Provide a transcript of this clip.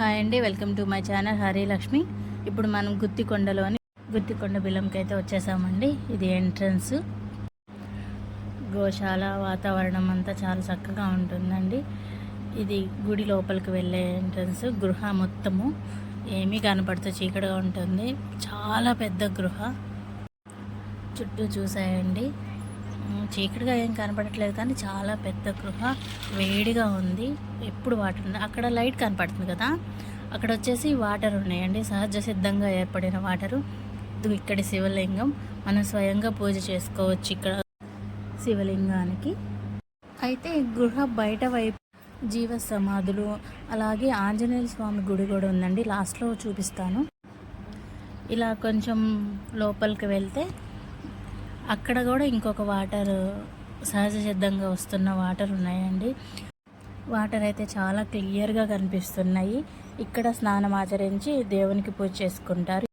Hi అండి welcome to my channel Hari Lakshmi. ఇప్పుడు మనం గుత్తికొండలోని గుత్తికొండ బిలంకి అయితే వచ్చేసామండి. ఇది ఎంట్రన్స్. గోశాల వాతావరణం అంతా చాలా చక్కగా ఉంటుందండి. ఇది గుడి లోపలికి వెళ్ళే ఎంట్రన్స్ గృహ మొత్తము. ఏమీ కనపడుతూ చీకటిగా ఉంటుంది. చాలా పెద్ద గృహ. చుట్టూ చూసాయండి. చీకటిగా ఏం కనపడట్లేదు కానీ చాలా పెద్ద గృహ వేడిగా ఉంది. ఎప్పుడు వాటర్ ఉంది అక్కడ లైట్ కనపడుతుంది కదా. అక్కడ వచ్చేసి వాటర్ ఉన్నాయండి. సహజ సిద్ధంగా ఏర్పడిన వాటరు. ఇక్కడ ఇక్కడి శివలింగం. మనం స్వయంగా పూజ చేసుకోవచ్చు ఇక్కడ శివలింగానికి. అయితే గృహ బయట వైపు జీవ సమాధులు అలాగే ఆంజనేయ స్వామి గుడి కూడా ఉందండి. లాస్ట్లో చూపిస్తాను. ఇలా కొంచెం లోపలికి వెళ్తే అక్కడ కూడా ఇంకొక వాటర్ సహజ సిద్ధంగా వస్తున్న వాటర్ ఉన్నాయండి. వాటర్ అయితే చాలా క్లియర్గా కనిపిస్తున్నాయి. ఇక్కడ స్నానం ఆచరించి దేవునికి పూజ చేసుకుంటారు.